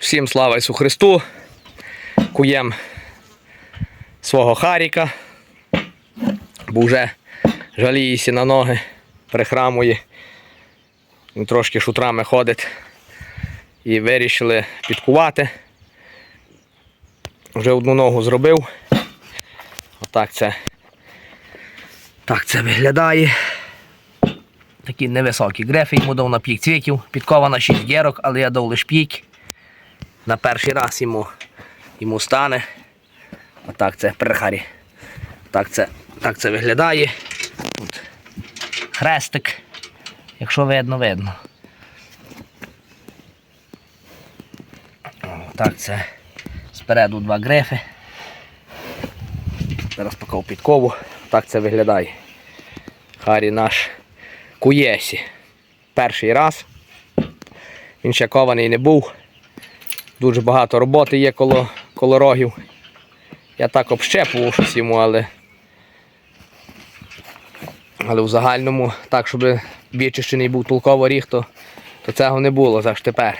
Всім слава Ісу Христу. Куєм свого Харіка. Бо вже жаліється на ноги, прихрамує. Він трошки шутрами ходить. І вирішили підкувати. Вже одну ногу зробив. Отак це. Так це виглядає. Такі невисокі грефи йому дав на пік цвітів. Підкована 6 герок, але я дав лише пік. На перший раз йому, йому стане. Отак це перехарі. Так це, так це виглядає. Тут хрестик. Якщо видно, видно. Так це спереду два грифи. Зараз покав підкову. Так це виглядає. Харі наш куєсі. Перший раз. Він ще кований не був. Дуже багато роботи є коло, коло рогів. Я так общепував щось йому, але. Але в загальному, так, щоб вічищений був толково ріг, то, то цього не було завжди тепер.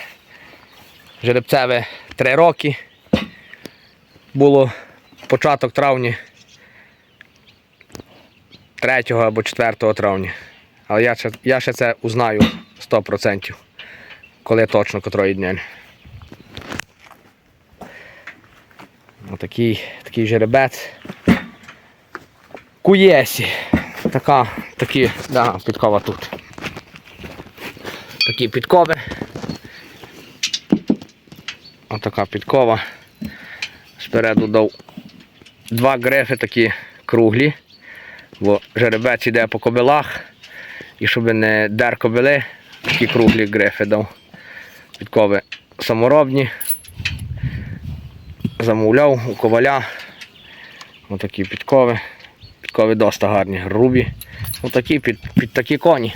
Жеребцеве три роки. Було початок травня 3 або 4 травня. Але я ще, я ще це узнаю 100%, коли точно котрої дня. Отакий такий жеребець. Куєсі. Така, такі, да, підкова тут. Такі підкови. Отака підкова. Спереду дав два грифи такі круглі, бо жеребець йде по кобилах. І щоб не дер кобили, такі круглі грифи дав. Підкови саморобні. Замовляв у коваля. Отакі підкови. Підкови досить гарні, грубі. Отакі під, під такі коні.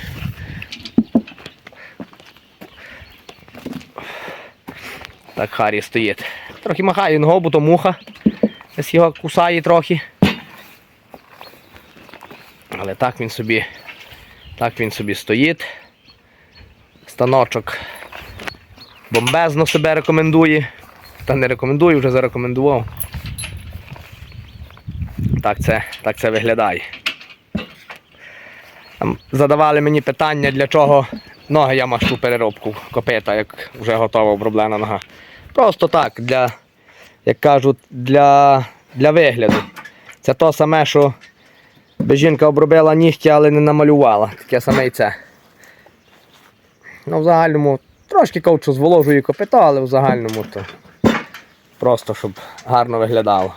Так Харі стоїть. Трохи махає ногу, бо то муха. Десь його кусає трохи. Але так він собі, так він собі стоїть. Станочок бомбезно себе рекомендує. Та не рекомендую, вже зарекомендував. Так це, так це виглядає. Там задавали мені питання, для чого ноги я машу переробку копита, як вже готова оброблена нога. Просто так, для, як кажуть, для, для вигляду. Це то саме, що би жінка обробила нігті, але не намалювала. Таке саме і це. Ну, в загальному трошки ковчу зволожую копито, але в загальному то просто щоб гарно виглядало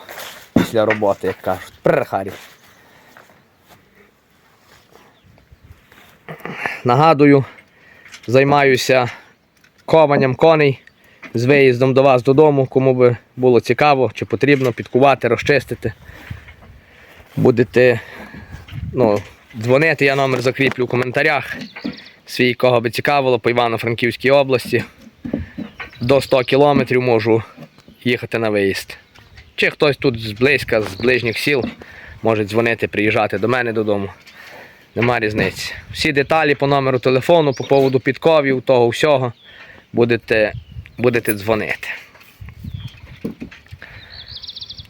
після роботи, як кажуть. Пррхарі. Нагадую, займаюся кованням коней з виїздом до вас додому, кому би було цікаво, чи потрібно підкувати, розчистити. Будете ну, дзвонити, я номер закріплю в коментарях. Свій, кого би цікавило, по Івано-Франківській області. До 100 кілометрів можу їхати на виїзд. Чи хтось тут зблизька, з ближніх сіл, може дзвонити, приїжджати до мене додому. Нема різниці. Всі деталі по номеру телефону, по поводу підковів, того всього будете, будете дзвонити.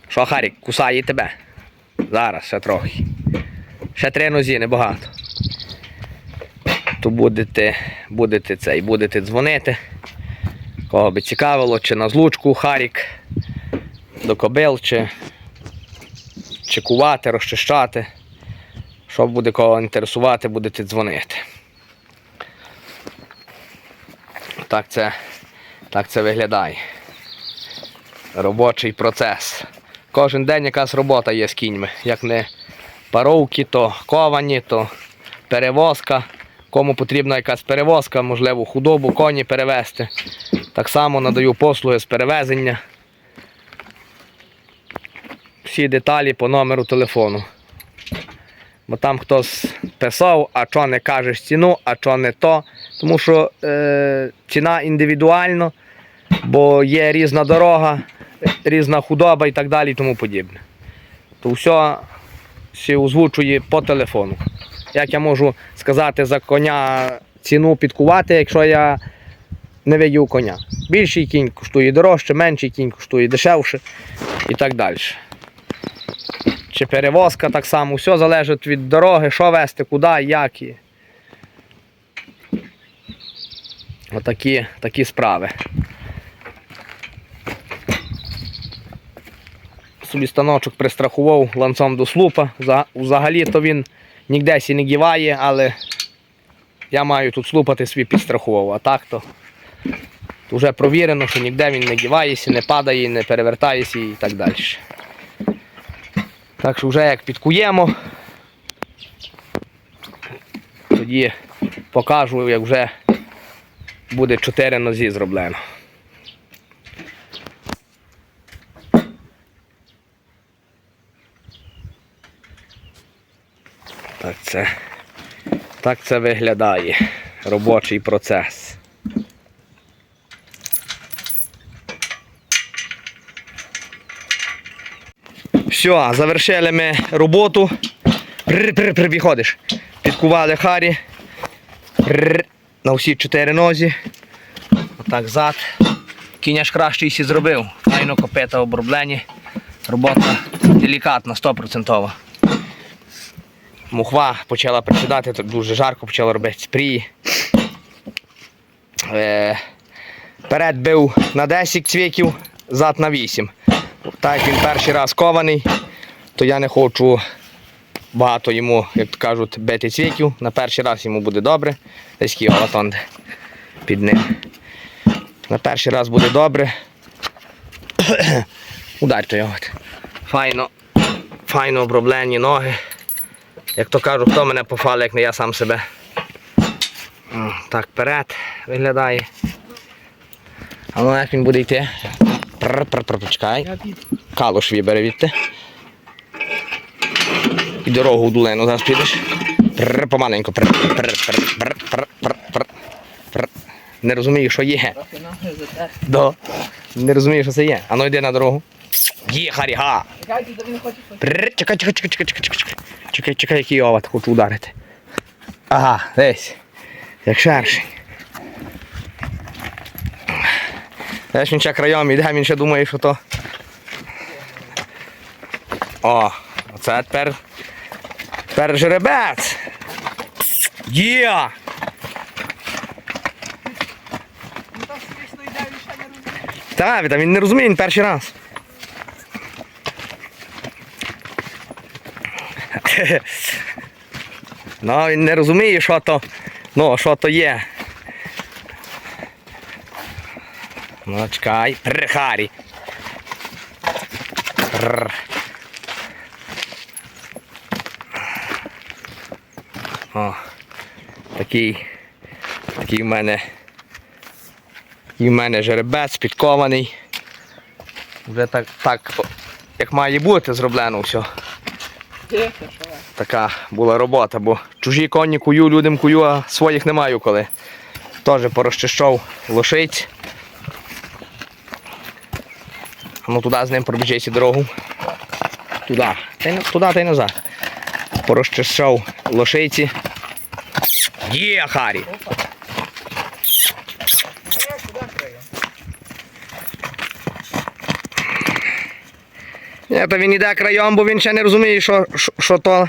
Що, Харік, кусає тебе? Зараз ще трохи. Ще три нозі, небагато. То будете, будете цей, будете дзвонити. Кого би цікавило, чи на злучку Харік, до кобил, чи, чи кувати, розчищати. Що буде кого інтересувати, будете дзвонити. Так це, так це виглядає. Робочий процес. Кожен день якась робота є з кіньми. Як не паровки, то ковані, то перевозка. Кому потрібна якась перевозка, можливо, худобу, коні перевезти. Так само надаю послуги з перевезення. Всі деталі по номеру телефону. Бо там хтось писав, а що не кажеш ціну, а що не то. Тому що е, ціна індивідуально, бо є різна дорога, різна худоба і так далі і тому подібне. То все всі озвучує по телефону. Як я можу сказати за коня ціну підкувати, якщо я не видів коня. Більший кінь коштує дорожче, менший кінь коштує дешевше і так далі. Чи перевозка так само, все залежить від дороги, що вести, куди, як і. Отакі такі справи. Собі станочок пристрахував ланцом до слупа. Взагалі то він ніде сі не гіває, але я маю тут слупати свій підстрахував. А так то, вже провірено, що ніде він не гівається, не падає, не перевертається і так далі. Так що вже як підкуємо, тоді покажу, як вже буде 4 нозі зроблено. Так це, так це виглядає робочий процес. Все, завершили ми роботу. Виходиш. Підкували Харі. На всі чотири нозі. Отак зад. Кінь аж кращий сі зробив. Файно копита оброблені. Робота делікатна, 100%. Мухва почала присідати, то дуже жарко почала робити спрії. Е, перед бив на 10 цвіків, зад на 8. Так як він перший раз кований, то я не хочу багато йому, як то кажуть, бити цвіків. На перший раз йому буде добре. Десь кіловатон під ним. На перший раз буде добре. Ударте його. Файно, файно оброблені ноги. Як то кажуть, хто мене пофали, як не я сам себе. Так, вперед виглядає. А ну як він буде йти? Почекай. Калуш вибере відти. І дорогу в долину зараз підеш. Пр, помаленько. Пр, пр, пр, пр, пр, пр, пр, пр. Не розумію, що є. Да. Не розумію, що це є. А ну йди на дорогу. Є, Харі, га. Чекайте, то він хоче щось. Прррр, Чекай, чекай, чекай, чекай, чекай, чекай. Чекай, чекай, який овод хочу ударити. Ага, десь. Як шершень. Десь він ще краєм іде, він ще думає, що то. О, оце тепер. Тепер жеребець. Є! Ну так він не розуміє, він перший раз. Ну, він не розуміє, що то, ну, що то є. Ну, чекай. Прр, Харі. Прр. О, такий, такий в мене і в мене жеребець підкований. Вже так, так як має бути зроблено все. Така була робота, бо чужі коні кую, людям кую, а своїх не маю коли. Теж порозчищав лошиць. А Ну туди з ним пробіжися дорогу. Туди. Туди та й назад. Порозчищав лошиці. Є, Харі! Ні, то він іде краєм, бо він ще не розуміє, що, що, що то.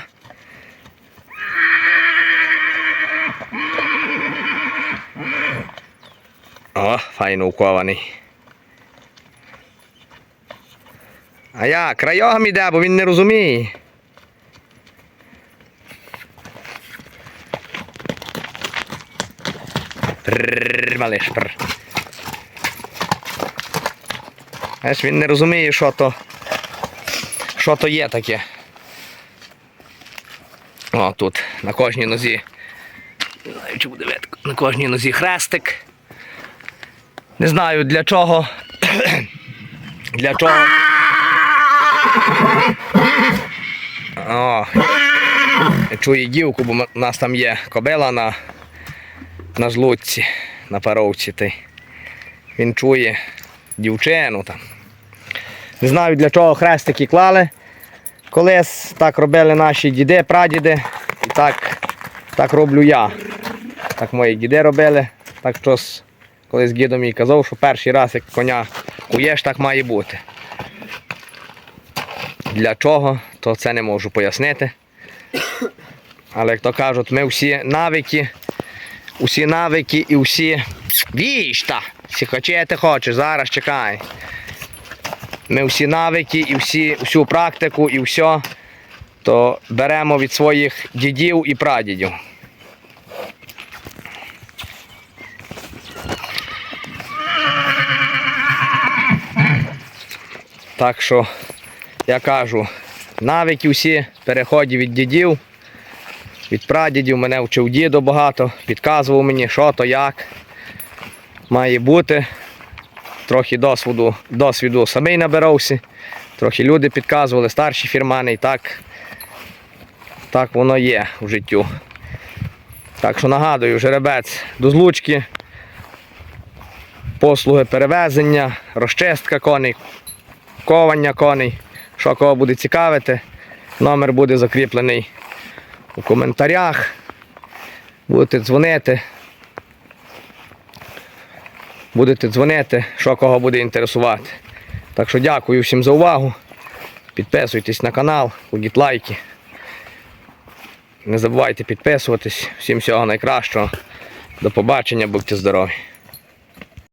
О, файно укований. А я краєм іде, бо він не розуміє. Малиш, прррр. Знаєш, він не розуміє, що то. Що то є таке? О, тут на кожній нозі. Не знаю, чи буде видко. На кожній нозі хрестик. Не знаю для чого. для чого. О, чую дівку, бо у нас там є кобила на, на злутці, на паровці. Ти. Він чує дівчину там. Не знаю для чого хрестики клали. Колись так робили наші діди, прадіди. І так, так роблю я. Так мої діди робили. Так щось Колись дідо мій казав, що перший раз, як коня куєш, так має бути. Для чого, то це не можу пояснити. Але як то кажуть, ми всі навики, усі навики і всі. Віжта! Всі хоче, ти хочеш, зараз чекай. Ми всі навики і всі, всю практику і все, то беремо від своїх дідів і прадідів. Так що я кажу, навики всі, переході від дідів, від прадідів, мене вчив дідо багато, підказував мені, що то як має бути. Трохи досвіду, досвіду самий набирався, трохи люди підказували, старші фірмани, і так, так воно є в життю. Так що нагадую, жеребець до злучки, послуги перевезення, розчистка коней, ковання коней. Що кого буде цікавити, номер буде закріплений у коментарях. Будете дзвонити. Будете дзвонити, що кого буде інтересувати. Так що дякую всім за увагу. Підписуйтесь на канал, кладіть лайки. Не забувайте підписуватись. Всім всього найкращого. До побачення, будьте здорові.